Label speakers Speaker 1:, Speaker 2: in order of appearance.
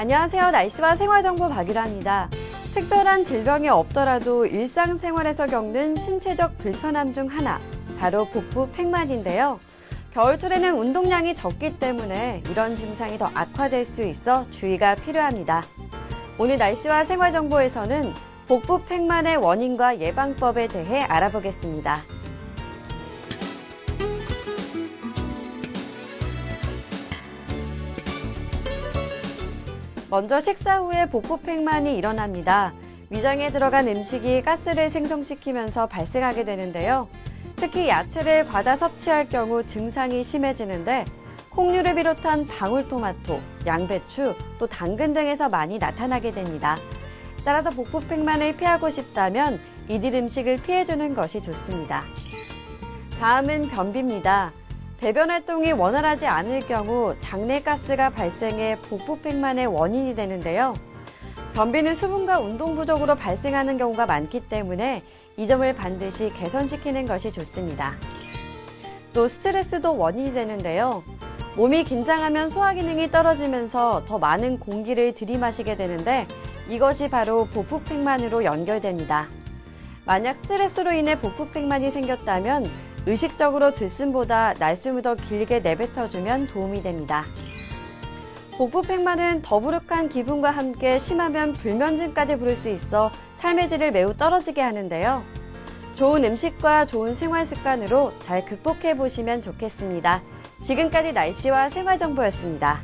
Speaker 1: 안녕하세요. 날씨와 생활정보 박유라입니다. 특별한 질병이 없더라도 일상생활에서 겪는 신체적 불편함 중 하나, 바로 복부 팽만인데요. 겨울철에는 운동량이 적기 때문에 이런 증상이 더 악화될 수 있어 주의가 필요합니다. 오늘 날씨와 생활정보에서는 복부 팽만의 원인과 예방법에 대해 알아보겠습니다. 먼저 식사 후에 복부 팽만이 일어납니다. 위장에 들어간 음식이 가스를 생성시키면서 발생하게 되는데요. 특히 야채를 과다 섭취할 경우 증상이 심해지는데 콩류를 비롯한 방울토마토, 양배추, 또 당근 등에서 많이 나타나게 됩니다. 따라서 복부 팽만을 피하고 싶다면 이들 음식을 피해주는 것이 좋습니다. 다음은 변비입니다. 배변 활동이 원활하지 않을 경우 장내 가스가 발생해 복부 팽만의 원인이 되는데요. 변비는 수분과 운동 부족으로 발생하는 경우가 많기 때문에 이 점을 반드시 개선시키는 것이 좋습니다. 또 스트레스도 원인이 되는데요. 몸이 긴장하면 소화 기능이 떨어지면서 더 많은 공기를 들이마시게 되는데 이것이 바로 복부 팽만으로 연결됩니다. 만약 스트레스로 인해 복부 팽만이 생겼다면 의식적으로 들숨보다 날숨을 더 길게 내뱉어주면 도움이 됩니다. 복부 팽만은 더부룩한 기분과 함께 심하면 불면증까지 부를 수 있어 삶의 질을 매우 떨어지게 하는데요. 좋은 음식과 좋은 생활 습관으로 잘 극복해 보시면 좋겠습니다. 지금까지 날씨와 생활 정보였습니다.